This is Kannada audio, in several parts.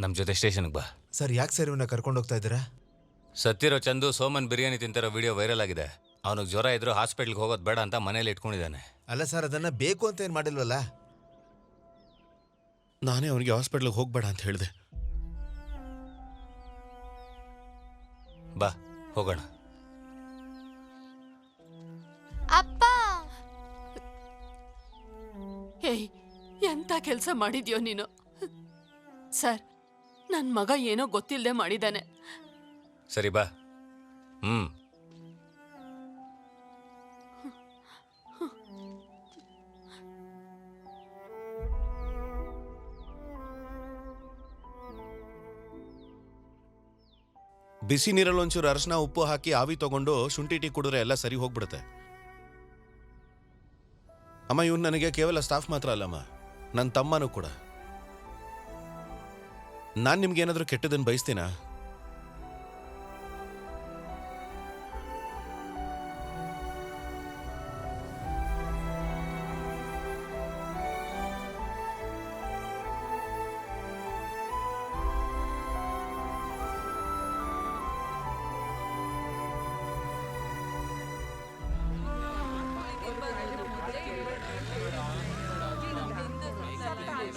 ನಮ್ಮ ಜೊತೆ ಸ್ಟೇಷನ್ಗೆ ಬಾ. ಸರ್ ಯಾಕೆ ಸರ್ ಇವನ್ನ ಕರ್ಕೊಂಡು ಹೋಗ್ತಾ ಇದ್ದೀರಾ? ಸತ್ತಿರೋ ಚಂದು ಸೋಮನ್ ಬಿರಿಯಾನಿ ತಿಂತಿರೋ ವಿಡಿಯೋ ವೈರಲ್ ಆಗಿದೆ. ಅವನಿಗೆ ಜ್ವರ ಇದ್ರೂ ಹಾಸ್ಪಿಟ್ಲ್ಗೆ ಹೋಗೋದು ಬೇಡ ಅಂತ ಮನೇಲಿ ಇಟ್ಕೊಂಡಿದ್ದಾನೆ. ಅಲ್ಲ ಸರ್ ಅದನ್ನ ಬೇಕು ಅಂತ ಏನು ಮಾಡಿಲ್ವಲ್ಲ? ನಾನೇ ಅವನಿಗೆ ಹಾಸ್ಪಿಟ್ಲಿಗೆ ಹೋಗ್ಬೇಡ ಅಂತ ಹೇಳಿದೆ. ಬಾ ಹೋಗೋಣ. ಅಪ್ಪ! ಏಯ್ ಎಂತ ಕೆಲಸ ಮಾಡಿದ್ಯೋ ನೀನು? ಸರ್ ನನ್ನ ಮಗ ಏನೋ ಗೊತ್ತಿಲ್ಲದೆ ಮಾಡಿದ್ದಾನೆ ಸರಿ ಬಾ. ಹ್ಮ್. ಬಿಸಿ ನೀರಲ್ಲಿ ಒಂಚೂರು ಅರಶಿನ ಉಪ್ಪು ಹಾಕಿ ಆವಿ ತಗೊಂಡು ಶುಂಠಿ ಟೀ ಕುಡಿದ್ರೆ ಎಲ್ಲ ಸರಿ ಹೋಗ್ಬಿಡುತ್ತೆ. ಅಮ್ಮ ಇವ್ನು ನನಗೆ ಕೇವಲ ಸ್ಟಾಫ್ ಮಾತ್ರ ಅಲ್ಲಮ್ಮ. ನನ್ನ ತಮ್ಮನೂ ಕೂಡ. ನಾನು ನಿಮ್ಗೆ ಏನಾದರೂ ಕೆಟ್ಟದನ್ನು ಬಯಸ್ತೀನಾ?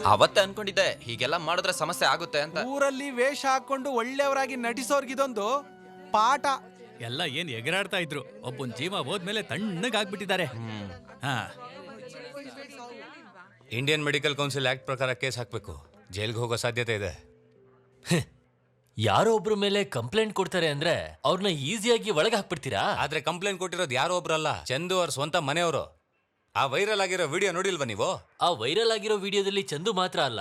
ಅವತ್ತೇ ಅನ್ಕೊಂಡಿದ್ದೆ ಹೀಗೆಲ್ಲ ಮಾಡಿದ್ರೆ ಸಮಸ್ಯೆ ಆಗುತ್ತೆ ಅಂತ. ಊರಲ್ಲಿ ವೇಷ ಹಾಕೊಂಡು ಒಳ್ಳೆಯವರಾಗಿ ನಟಿಸೋರ್ಗಿದೊಂದು ಪಾಠ. ಎಲ್ಲ ಏನ್ ಎಗರಾಡ್ತಾ ಇದ್ರು. ಒಬ್ಬನ್ ಜೀವ ಹೋದ್ಮೇಲೆ ತಣ್ಣಗಾಗ್ಬಿಟ್ಟಿದ್ದಾರೆ. ಹಾ. ಇಂಡಿಯನ್ ಮೆಡಿಕಲ್ ಕೌನ್ಸಿಲ್ ಆಕ್ಟ್ ಪ್ರಕಾರ ಕೇಸ್ ಹಾಕಬೇಕು. ಜೈಲ್ಗೆ ಹೋಗೋ ಸಾಧ್ಯತೆ ಇದೆ. ಯಾರೋ ಒಬ್ರ ಮೇಲೆ ಕಂಪ್ಲೇಂಟ್ ಕೊಡ್ತಾರೆ ಅಂದ್ರೆ ಅವ್ರನ್ನ ಈಸಿಯಾಗಿ ಒಳಗೆ ಹಾಕ್ಬಿಡ್ತೀರಾ? ಆದ್ರೆ ಕಂಪ್ಲೇಂಟ್ ಕೊಟ್ಟಿರೋದು ಯಾರೋ ಒಬ್ರಲ್ಲ ಚಂದು ಅವ್ರ ಸ್ವಂತ ಮನೆಯವರು. ಆ ವೈರಲ್ ಆಗಿರೋ ವಿಡಿಯೋ ನೋಡಿಲ್ವಾ ನೀವು? ಆ ವೈರಲ್ ಆಗಿರೋ ವಿಡಿಯೋದಲ್ಲಿ ಚಂದು ಮಾತ್ರ ಅಲ್ಲ.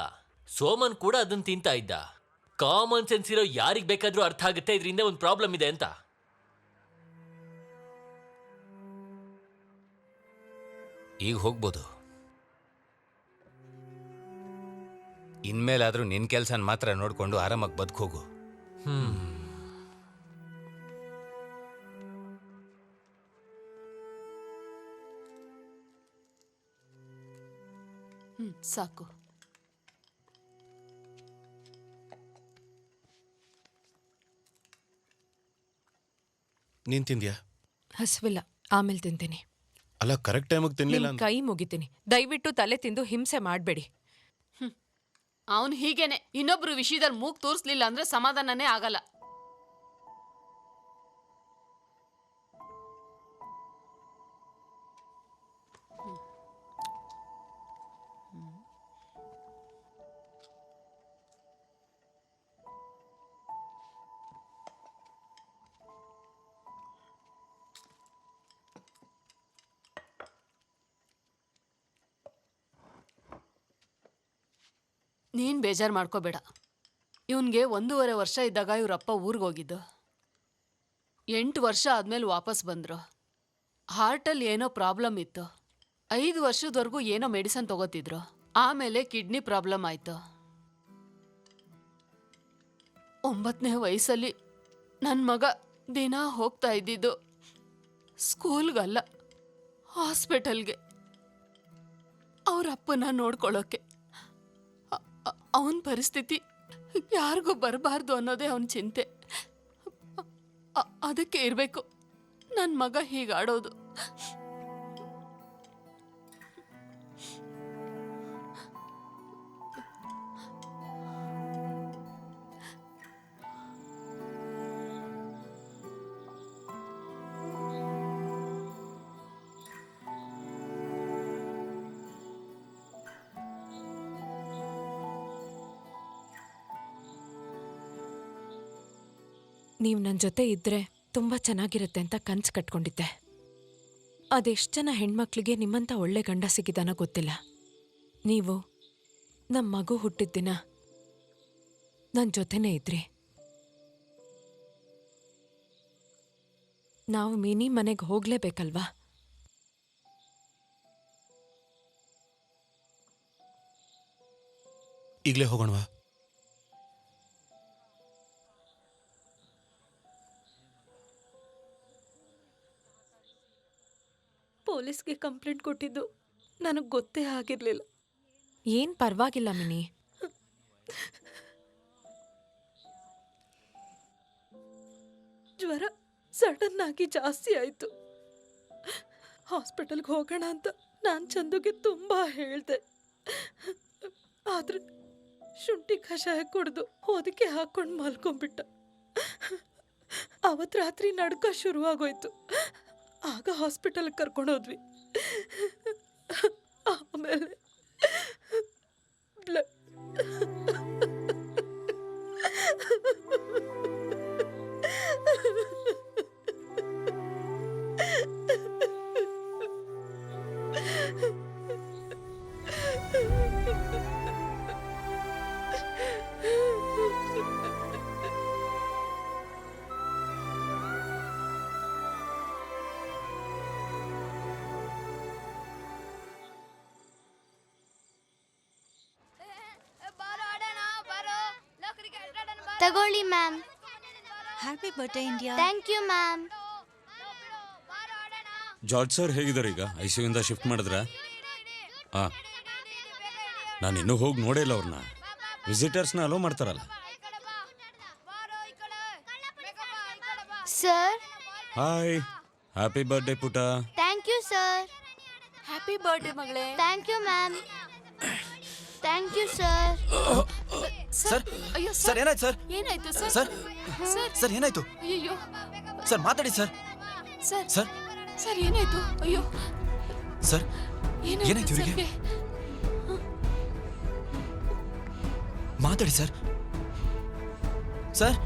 ಸೋಮನ್ ಕೂಡ ಅದನ್ನ ತಿಂತಾ ಇದ್ದ. ಕಾಮನ್ ಸೆನ್ಸ್ ಇರೋ ಯಾರಿಗ್ ಬೇಕಾದ್ರೂ ಅರ್ಥ ಆಗುತ್ತೆ ಇದರಿಂದ ಒಂದು ಪ್ರಾಬ್ಲಮ್ ಇದೆ ಅಂತ. ಈಗ ಹೋಗ್ಬೋದು. ಇನ್ಮೇಲಾದ್ರೂ ನಿನ್ ಕೆಲಸನ ಮಾತ್ರ ನೋಡ್ಕೊಂಡು ಆರಾಮಾಗಿ ಬದುಕೋಗು ಹ್ಮ್. ಸಾಕು. ನೀನ್ ತಿಂದ್ಯಾ? ಹಸಿವಿಲ್ಲ ಆಮೇಲೆ ತಿಂತೀನಿ. ಅಲ್ಲ ಕರೆಕ್ಟ್ ಟೈಮಿಗೆ ತಿನ್ಲಿಲ್ಲ ನಿಮ್ ಅಂತ ಕೈ ಮುಗಿತೀನಿ. ದಯವಿಟ್ಟು ತಲೆ ತಿಂದು ಹಿಂಸೆ ಮಾಡಬೇಡಿ. ಅವನು ಹೀಗೇನೆ. ಇನ್ನೊಬ್ರು ವಿಷಯದಲ್ಲಿ ಮೂಗ್ ತೋರಿಸ್ಲಿಲ್ಲ ಅಂದ್ರೆ ಸಮಾಧಾನನೇ ಆಗಲ್ಲ. ನೀನ್ ಬೇಜಾರು ಮಾಡ್ಕೋಬೇಡ. ಇವನ್ಗೆ ಒಂದೂವರೆ ವರ್ಷ ಇದ್ದಾಗ ಇವ್ರಪ್ಪ ಊರಿಗೆ ಹೋಗಿದ್ದು. ಎಂಟು ವರ್ಷ ಆದ್ಮೇಲೆ ವಾಪಸ್ ಬಂದ್ರು. ಹಾರ್ಟಲ್ಲಿ ಏನೋ ಪ್ರಾಬ್ಲಮ್ ಇತ್ತು. ಐದು ವರ್ಷದವರೆಗೂ ಏನೋ ಮೆಡಿಸನ್ ತಗೋತಿದ್ರು. ಆಮೇಲೆ ಕಿಡ್ನಿ ಪ್ರಾಬ್ಲಮ್ ಆಯ್ತು. ಒಂಬತ್ತನೇ ವಯಸ್ಸಲ್ಲಿ ನನ್ನ ಮಗ ದಿನ ಹೋಗ್ತಾ ಇದ್ದಿದ್ದು ಸ್ಕೂಲ್ಗಲ್ಲ, ಹಾಸ್ಪಿಟಲ್ಗೆ. ಅವರಪ್ಪನ ಅಪ್ಪನ ನೋಡ್ಕೊಳ್ಳೋಕೆ ಅವನ ಪರಿಸ್ಥಿತಿ ಯಾರಿಗೂ ಬರಬಾರ್ದು ಅನ್ನೋದೇ ಅವನ ಚಿಂತೆ. ಅದಕ್ಕೆ ಇರಬೇಕು. ನನ್ನ ಮಗ ಹೀಗಾಡೋದು. ನೀವು ನನ್ನ ಜೊತೆ ಇದ್ದರೆ ತುಂಬಾ ಚೆನ್ನಾಗಿರುತ್ತೆ ಅಂತ ಕನ್ಸು ಕಟ್ಕೊಂಡಿದ್ದೆ. ಅದೆಷ್ಟು ಜನ ಹೆಣ್ಮಕ್ಳಿಗೆ ನಿಮ್ಮಂತ ಒಳ್ಳೆ ಗಂಡ ಸಿಗಿದಾನೋ ಗೊತ್ತಿಲ್ಲ. ನೀವು ನಮ್ಮ ಮಗು ಹುಟ್ಟಿದ ದಿನ ನನ್ನ ಜೊತೆನೇ ಇದ್ರಿ. ನಾವು ಮಿನಿ ಮನೆಗೆ ಹೋಗ್ಲೇಬೇಕಲ್ವಾ? ಈಗಲೇ ಹೋಗೋಣವಾ? ಪೊಲೀಸ್ಗೆ ಕಂಪ್ಲೇಂಟ್ ಕೊಟ್ಟಿದ್ದು ನನಗೆ ಗೊತ್ತೇ ಆಗಿರಲಿಲ್ಲ. ಏನ್ ಪರವಾಗಿಲ್ಲ ಮಿನಿ. ಜ್ವರ ಸಡನ್ ಆಗಿ ಜಾಸ್ತಿ ಆಯ್ತು. ಹಾಸ್ಪಿಟಲ್ಗೆ ಹೋಗೋಣ ಅಂತ ನಾನು ಚಂದುಗೆ ತುಂಬಾ ಹೇಳ್ದೆ. ಆದ್ರೆ ಶುಂಠಿ ಕಷಾಯ ಕುಡ್ದು ಹೊದಿಕೆ ಹಾಕೊಂಡು ಮಲ್ಕೊಂಡ್ಬಿಟ್ಟ. ಅವತ್ ರಾತ್ರಿ ನಡ್ಕ ಶುರುವಾಗೋಯ್ತು. ಆಗ ಹಾಸ್ಪಿಟಲ್ಗೆ ಕರ್ಕೊಂಡೋದ್ವಿ. ಆಮೇಲೆ ಬ್ಲಡ್ ತಗೊಳ್ಳಿ ma'am. Happy birthday India. Thank you ma'am. George sir ಹೇಗಿದ್ದಾರೆ ಈಗ? ಐ ಸಿ ಯುಯಿಂದ ಶಿಫ್ಟ್ ಮಾಡಿದ್ರ? ಹಾಂ ನಾನು ಇನ್ನೂ ಹೋಗಿ ನೋಡೇ ಇಲ್ಲ ಅವ್ರನ್ನ ವಿಸಿಟರ್ಸ್ನ ಅಲೋ ಮಾಡ್ತಾರಲ್ಲ. ಸರ್? ಹಾಯ್ ಹ್ಯಾಪಿ ಬರ್ತ್ಡೇ ಪುಟ. Thank you sir. Happy birthday ಮಗಳೇ. Thank you ma'am. Thank you sir. Sir ಅಯ್ಯೋ ಸರ್. ಏನಾಯ್ತು ಸರ್? ಏನಾಯ್ತು ಸರ್? Sir sir. ಸರ್ ಏನಾಯ್ತು? ಅಯ್ಯೋ ಸರ್ ಮಾತಾಡಿ ಸರ್. ಸರ್. ಸರ್. ಸರ್ ಏನಾಯ್ತು? ಅಯ್ಯೋ. ಸರ್ ಏನಾಯ್ತು ಇವ್ರಿಗೆ? ಮಾತಾಡಿ sir. Sir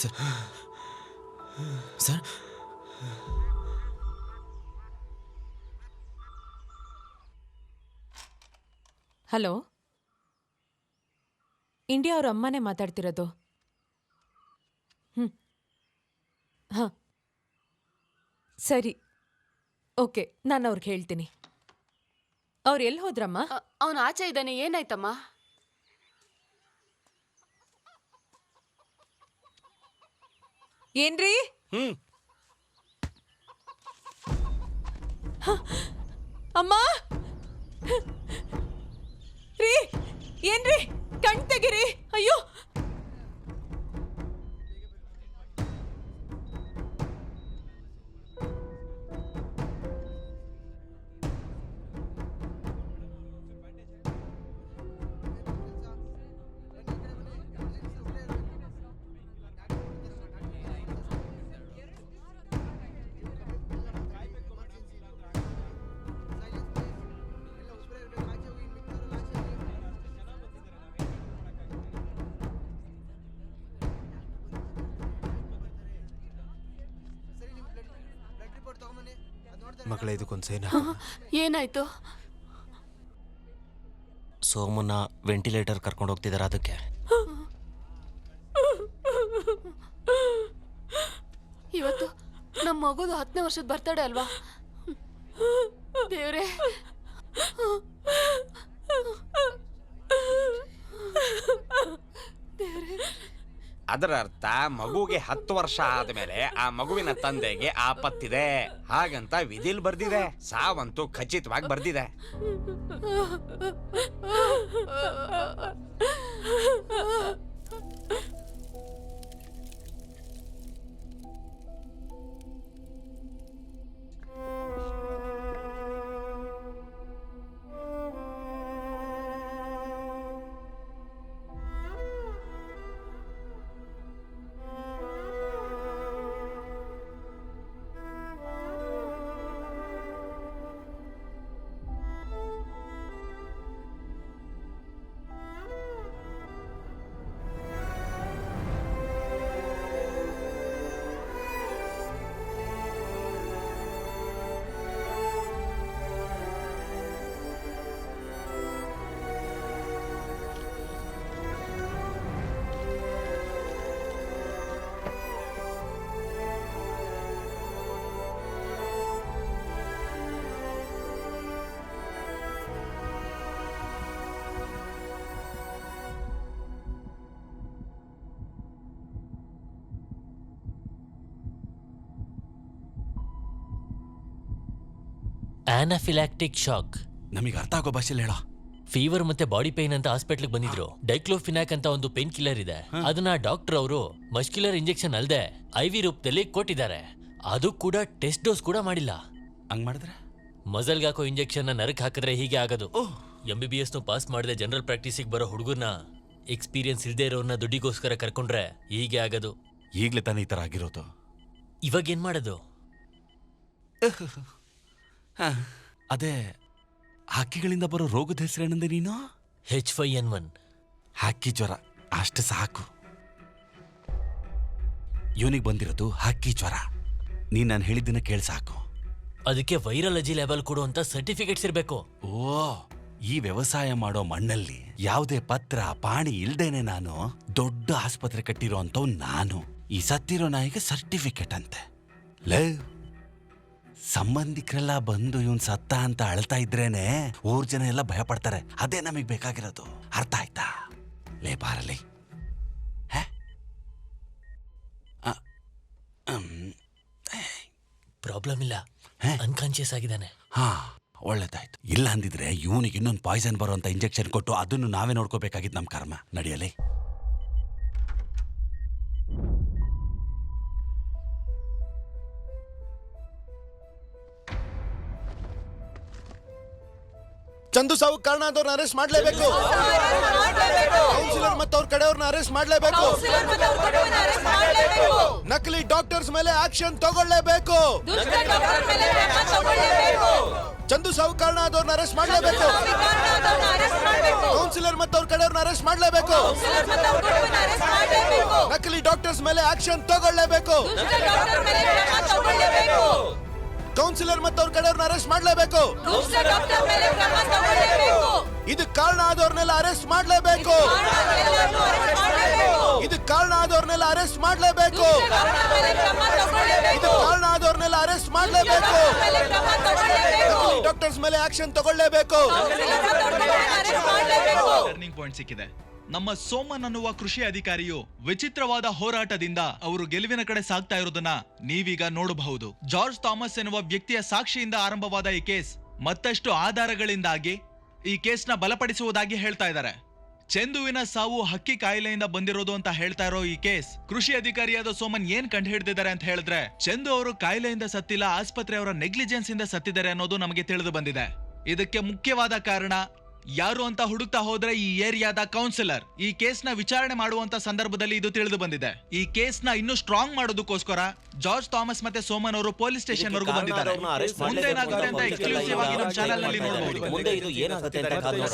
sir sir hello India ಅವ್ರ ಅಮ್ಮನೇ ಮಾತಾಡ್ತಿರೋದು. ಹ್ಞೂ ಹಾಂ. ಸರಿ. ಓಕೆ ನಾನು ಅವ್ರಿಗೆ ಹೇಳ್ತೀನಿ. ಅವ್ರು ಎಲ್ಲಿ ಹೋದ್ರಮ್ಮ? ಅವನು ಆಚೆ ಇದ್ದಾನೆ ಏನಾಯ್ತಮ್ಮ? ಏನ್ರಿ? ಹ್ಮ್. ಅಮ್ಮ? ರೀ ಏನ್ರಿ? ಕಣ್ ತೆಗಿರಿ. ಅಯ್ಯೋ ಮಗಳೇ ಇದಕ್ಕೊಂದು ಸೈನ್ ಏನಾಯ್ತು? ಸೋಮನ್ನ ವೆಂಟಿಲೇಟರ್ ಕರ್ಕೊಂಡು ಹೋಗ್ತಿದ್ದಾರೆ ಅದಕ್ಕೆ. ಇವತ್ತು ನಮ್ಮ ಮಗುದು ಹತ್ತನೇ ವರ್ಷದ ಬರ್ತಡೆ ಅಲ್ವಾ? ದೇವ್ರೆ. ಅದರ ಅದರರ್ಥ ಮಗುಗೆ ಹತ್ತು ವರ್ಷ ಆದಮೇಲೆ ಆ ಮಗುವಿನ ತಂದೆಗೆ ಆಪತ್ತಿದೆ. ಹಾಗಂತ ವಿಧಿಲ್ ಬರ್ದಿದೆ. ಸಾವಂತೂ ಖಚಿತವಾಗಿ ಬರ್ದಿದೆ. ಆನಾಫಿಲಾಕ್ಟಿಕ್ ಶಾಕ್ ನಮಗೆ ಅರ್ಥ ಆಗೋ ಭಾಷೆಲಿ ಹೇಳ. ಫೀವರ್ ಮತ್ತೆ ಬಾಡಿ ಪೇನ್ ಅಂತ ಹಾಸ್ಪಿಟ್ಲಿಗೆ ಬಂದಿದ್ರು. ಡೈಕ್ಲೋಫಿನಾಕ್ ಅಂತ ಒಂದು ಪೇನ್ ಕಿಲ್ಲರ್ ಇದೆ. ಅದನ್ನ ಡಾಕ್ಟರ್ ಅವರು ಮಸ್ಕ್ಯುಲರ್ ಇಂಜೆಕ್ಷನ್ ಅಲ್ಲದೆ ಐ ವಿ ರೂಪದಲ್ಲಿ ಕೊಟ್ಟಿದ್ದಾರೆ. ಅದು ಕೂಡ ಟೆಸ್ಟ್ ಡೋಸ್ ಕೂಡ ಮಾಡಿಲ್ಲ. ಹಂಗ್ ಮಾಡಿದ್ರೆ? ಮಜಲ್ಗೆ ಹಾಕೋ ಇಂಜೆಕ್ಷನ್ ನರಕ್ ಹಾಕಿದ್ರೆ ಹೀಗೆ ಆಗೋದು. M B B S pass ಮಾಡದೆ ಜನರಲ್ ಪ್ರಾಕ್ಟೀಸಿಗೆ ಬರೋ ಹುಡುಗರ್ನ ಎಕ್ಸ್ಪೀರಿಯನ್ಸ್ ಇಲ್ದೇ ಇರೋರ್ನ ದುಡ್ಡಿಗೋಸ್ಕರ ಕರ್ಕೊಂಡ್ರೆ ಹೀಗೆ ಆಗೋದು. ಈಗಲೇ ತಾನೇ ಈ ಥರ ಆಗಿರೋದು. ಇವಾಗ ಏನು ಮಾಡೋದು? ಅದೇ ಹಕ್ಕಿಗಳಿಂದ ಬರೋ ರೋಗದ ಹೆಸರೇನಂದೆ ನೀನು? ಹೆಚ್ ಫೈ ಎನ್ ಒನ್ ಹಕ್ಕಿ ಜ್ವರ ಅಷ್ಟು ಸಾಕು. ಇವನಿಗೆ ಬಂದಿರೋದು ಹಕ್ಕಿ ಜ್ವರ. ನೀನ್ ನಾನು ಹೇಳಿದ್ದನ್ನ ಕೇಳಿ ಸಾಕು. ಅದಕ್ಕೆ ವೈರಾಲಜಿ ಲೆವೆಲ್ ಕೊಡುವಂತ ಸರ್ಟಿಫಿಕೇಟ್ಸ್ ಇರಬೇಕು. ಓ ಈ ವ್ಯವಸಾಯ ಮಾಡೋ ಮಣ್ಣಲ್ಲಿ ಯಾವುದೇ ಪತ್ರ ಪಾಣಿ ಇಲ್ದೇನೆ ನಾನು ದೊಡ್ಡ ಆಸ್ಪತ್ರೆ ಕಟ್ಟಿರೋ ಅಂಥವ್ ನಾನು. ಈ ಸತ್ತಿರೋ ನಾಯಿಗೆ ಸರ್ಟಿಫಿಕೇಟ್ ಅಂತೆ. ಲೇ ಸಂಬಂಧಿಕರೆಲ್ಲ ಬಂದು ಇವನ್ ಸತ್ತ ಅಂತ ಅಳ್ತಾ ಇದ್ರೇನೆ ಊರ್ ಜನ ಎಲ್ಲ ಭಯ ಪಡ್ತಾರೆ ಅದೇ ನಮಗ್ ಬೇಕಾಗಿರೋದು. ಅರ್ಥ ಆಯ್ತಾ? ಲೇ ಬಾರಲಿ ಪ್ರಾಬ್ಲಮ್ ಇಲ್ಲ. ಅನ್ಕಾನ್ಶಿಯಸ್ ಆಗಿದ್ದಾನೆ. ಹಾ ಒಳ್ಳೇದಾಯ್ತು. ಇಲ್ಲ ಅಂದಿದ್ರೆ ಇವನಿಗೆ ಇನ್ನೊಂದು ಪಾಯ್ಸನ್ ಬರುವಂತ ಇಂಜೆಕ್ಷನ್ ಕೊಟ್ಟು ಅದನ್ನು ನಾವೇ ನೋಡ್ಕೋಬೇಕಾಗಿತ್ತು ನಮ್ಮ ಕರ್ಮ. ನಡೆಯಲಿ. ಚಂದು ಸಾವು ಕಾರಣ ಆದವ್ರನ್ನ ಅರೆಸ್ಟ್ ಮಾಡ್ಲೇಬೇಕು. ಕೌನ್ಸಿಲರ್ ಮತ್ತು ಅವ್ರ ಕಡೆಯವ್ರನ್ನ ಅರೆಸ್ಟ್ ಮಾಡ್ಲೇಬೇಕು. ನಕಲಿ ಡಾಕ್ಟರ್ಸ್ ಮೇಲೆ ಆಕ್ಷನ್ ತಗೊಳ್ಳೇಬೇಕು. ಚಂದು ಸಾವು ಕಾರಣ ಆದವ್ರನ್ನ ಅರೆಸ್ಟ್ ಮಾಡ್ಲೇಬೇಕು. ಕೌನ್ಸಿಲರ್ ಮತ್ತು ಅವ್ರ ಕಡೆಯವ್ರನ್ನ ಅರೆಸ್ಟ್ ಮಾಡ್ಲೇಬೇಕು. ನಕಲಿ ಡಾಕ್ಟರ್ಸ್ ಮೇಲೆ ಆಕ್ಷನ್ ತಗೊಳ್ಳೇಬೇಕು. ಕೌನ್ಸಿಲರ್ ಮತ್ತು ಅವ್ರ ಕಡೆಯವ್ರನ್ನ ಅರೆಸ್ಟ್ ಮಾಡ್ಲೇಬೇಕು. ಇದು ಕಾರಣ ಆದವ್ರನ್ನೆಲ್ಲ ಅರೆಸ್ಟ್ ಮಾಡ್ಲೇಬೇಕು. ಇದು ಕಾರಣ ಆದವ್ರನ್ನೆಲ್ಲ ಅರೆಸ್ಟ್ ಮಾಡ್ಲೇಬೇಕು. ಇದು ಕಾರಣ ಆದವ್ರನ್ನೆಲ್ಲ ಅರೆಸ್ಟ್ ಮಾಡ್ಲೇಬೇಕು. ಡಾಕ್ಟರ್ಸ್ ಮೇಲೆ ಆಕ್ಷನ್ ತಗೊಳ್ಳೇಬೇಕು. ಟರ್ನಿಂಗ್ ಪಾಯಿಂಟ್ ಸಿಕ್ಕಿದೆ. ನಮ್ಮ ಸೋಮನ್ ಅನ್ನುವ ಕೃಷಿ ಅಧಿಕಾರಿಯು ವಿಚಿತ್ರವಾದ ಹೋರಾಟದಿಂದ ಅವರು ಗೆಲುವಿನ ಕಡೆ ಸಾಗ್ತಾ ಇರೋದನ್ನ ನೀವೀಗ ನೋಡಬಹುದು. ಜಾರ್ಜ್ ಥಾಮಸ್ ಎನ್ನುವ ವ್ಯಕ್ತಿಯ ಸಾಕ್ಷಿಯಿಂದ ಆರಂಭವಾದ ಈ ಕೇಸ್ ಮತ್ತಷ್ಟು ಆಧಾರಗಳಿಂದಾಗಿ ಈ ಕೇಸ್ನ ಬಲಪಡಿಸುವುದಾಗಿ ಹೇಳ್ತಾ ಇದ್ದಾರೆ. ಚಂದುವಿನ ಸಾವು ಹಕ್ಕಿ ಕಾಯಿಲೆಯಿಂದ ಬಂದಿರೋದು ಅಂತ ಹೇಳ್ತಾ ಇರೋ ಈ ಕೇಸ್ ಕೃಷಿ ಅಧಿಕಾರಿಯಾದ ಸೋಮನ್ ಏನ್ ಕಂಡು ಹಿಡಿದಿದ್ದಾರೆ ಅಂತ ಹೇಳಿದ್ರೆ ಚೆಂದು ಅವರು ಕಾಯಿಲೆಯಿಂದ ಸತ್ತಿಲ್ಲ ಆಸ್ಪತ್ರೆಯವರ ನೆಗ್ಲಿಜೆನ್ಸ್ ಇಂದ ಸತ್ತಿದ್ದಾರೆ ಅನ್ನೋದು ನಮಗೆ ತಿಳಿದು ಬಂದಿದೆ. ಇದಕ್ಕೆ ಮುಖ್ಯವಾದ ಕಾರಣ ಯಾರು ಅಂತ ಹುಡುಕ್ತಾ ಹೋದ್ರೆ ಈ ಏರಿಯಾದ ಕೌನ್ಸಿಲರ್ ಈ ಕೇಸ್ನ ವಿಚಾರಣೆ ಮಾಡುವಂತ ಸಂದರ್ಭದಲ್ಲಿ ಇದು ತಿಳಿದು ಬಂದಿದೆ. ಈ ಕೇಸ್ನ ಇನ್ನೂ ಸ್ಟ್ರಾಂಗ್ ಮಾಡೋದಕ್ಕೋಸ್ಕರ ಜಾರ್ಜ್ ಥಾಮಸ್ ಮತ್ತೆ ಸೋಮನ್ ಅವರು ಪೊಲೀಸ್ ಸ್ಟೇಷನ್ ವರೆಗೂ ಬಂದಿದ್ದಾರೆ. ಮುಂದೆ ಏನಾಗುತ್ತೆ ಅಂತ ಎಕ್ಸ್ಕ್ಲೂಸಿವ್ ಆಗಿ ನಮ್ಮ ಚಾನೆಲ್ನಲ್ಲಿ ನೋಡಬಹುದು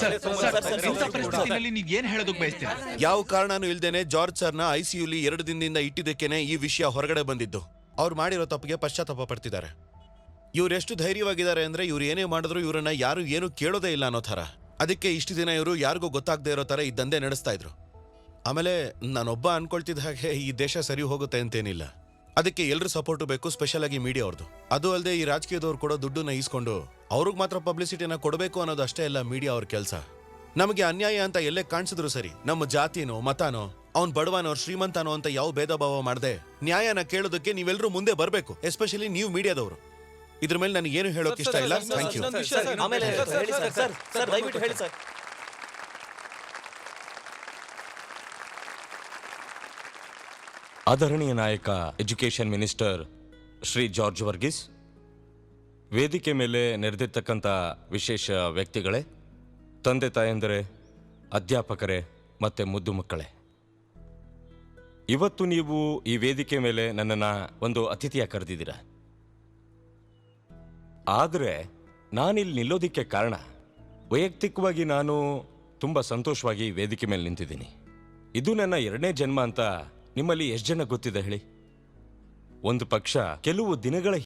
ಸರ್, ಸರ್, ಸರ್, ಇಂಥ ಪರಿಸ್ಥಿತಿನಲ್ಲಿ ನೀವು ಏನ್ ಹೇಳೋದಕ್ಕೆ ಬಯಸ್ತೀರಾ? ಯಾವ ಕಾರಣನೂ ಇಲ್ದೇನೆ ಜಾರ್ಜ್ ಸರ್ನ ಐಸಿಯುಲಿ ಎರಡು ದಿನದಿಂದ ಇಟ್ಟಿದ್ದಕ್ಕೇನೆ ಈ ವಿಷಯ ಹೊರಗಡೆ ಬಂದಿದ್ದು. ಅವ್ರು ಮಾಡಿರೋ ತಪ್ಪಿಗೆ ಪಶ್ಚಾತ್ತಾಪ ಪಡ್ತಿದ್ದಾರೆ. ಇವ್ರು ಎಷ್ಟು ಧೈರ್ಯವಾಗಿದ್ದಾರೆ ಅಂದ್ರೆ ಇವ್ರು ಏನೇ ಮಾಡಿದ್ರು ಇವರನ್ನ ಯಾರು ಏನು ಕೇಳೋದೇ ಇಲ್ಲ ಅನ್ನೋ ಥರ. ಅದಕ್ಕೆ ಇಷ್ಟು ದಿನ ಇವರು ಯಾರಿಗೂ ಗೊತ್ತಾಗದೇ ಇರೋ ಥರ ಈ ದಂಧೆ ನಡೆಸ್ತಾ ಇದ್ರು. ಆಮೇಲೆ ನಾನೊಬ್ಬ ಅನ್ಕೊಳ್ತಿದ್ದ ಹಾಗೆ ಈ ದೇಶ ಸರಿ ಹೋಗುತ್ತೆ ಅಂತೇನಿಲ್ಲ. ಅದಕ್ಕೆ ಎಲ್ಲರೂ ಸಪೋರ್ಟು ಬೇಕು ಸ್ಪೆಷಲ್ ಆಗಿ ಮೀಡಿಯಾ ಅದು ಅಲ್ಲದೆ ಈ ರಾಜಕೀಯದವ್ರು ಕೊಡೋ ದುಡ್ಡನ್ನ ಈಸ್ಕೊಂಡು ಅವ್ರಿಗೆ ಮಾತ್ರ ಪಬ್ಲಿಸಿಟಿನ ಕೊಡಬೇಕು ಅನ್ನೋದು ಅಷ್ಟೇ ಅಲ್ಲ ಮೀಡಿಯಾ ಅವ್ರ ಕೆಲಸ. ನಮಗೆ ಅನ್ಯಾಯ ಅಂತ ಎಲ್ಲೇ ಕಾಣಿಸಿದ್ರು ಸರಿ, ನಮ್ಮ ಜಾತಿನೋ, ಮತಾನೋ, ಅವ್ನ್ ಬಡವನೋ, ಶ್ರೀಮಂತನೋ ಅಂತ ಯಾವ ಭೇದ ಭಾವ ಮಾಡದೆ ನ್ಯಾಯನ ಕೇಳೋದಕ್ಕೆ ನೀವೆಲ್ಲರೂ ಮುಂದೆ ಬರಬೇಕು ಎಸ್ಪೆಷಲಿ ನೀವು ಮೀಡಿಯಾದವರು ಇದ್ರ ಮೇಲೆ ನನಗೆ ಏನು ಹೇಳೋಕೆ ಇಷ್ಟ ಇಲ್ಲ? ಥ್ಯಾಂಕ್ ಯು ಆಮೇಲೆ ಹೇಳಿ ಸರ್ ಸರ್ ಸರ್ ದಯವಿಟ್ಟು ಹೇಳಿ ಸರ್ ಆದರಣೀಯ ನಾಯಕ education minister Shri George Varghese ವೇದಿಕೆ ಮೇಲೆ ನೆರೆದಿರ್ತಕ್ಕಂಥ ವಿಶೇಷ ವ್ಯಕ್ತಿಗಳೇ ತಂದೆ ತಾಯಂದರೆ ಅಧ್ಯಾಪಕರೇ ಮತ್ತು ಮುದ್ದು ಮಕ್ಕಳೇ. ಇವತ್ತು ನೀವು ಈ ವೇದಿಕೆ ಮೇಲೆ ನನ್ನನ್ನು ಒಂದು ಅತಿಥಿಯಾಗಿ ಕರೆದಿದ್ದೀರ. ಆದರೆ ನಾನಿಲ್ಲಿ ನಿಲ್ಲೋದಿಕ್ಕೆ ಕಾರಣ, ವೈಯಕ್ತಿಕವಾಗಿ ನಾನು ತುಂಬ ಸಂತೋಷವಾಗಿ ವೇದಿಕೆ ಮೇಲೆ ನಿಂತಿದ್ದೀನಿ. ಇದು ನನ್ನ ಎರಡನೇ ಜನ್ಮ ಅಂತ ನಿಮ್ಮಲ್ಲಿ ಎಷ್ಟು ಜನ ಗೊತ್ತಿದೆ ಹೇಳಿ? ಒಂದು ಪಕ್ಷ ಕೆಲವು ದಿನಗಳ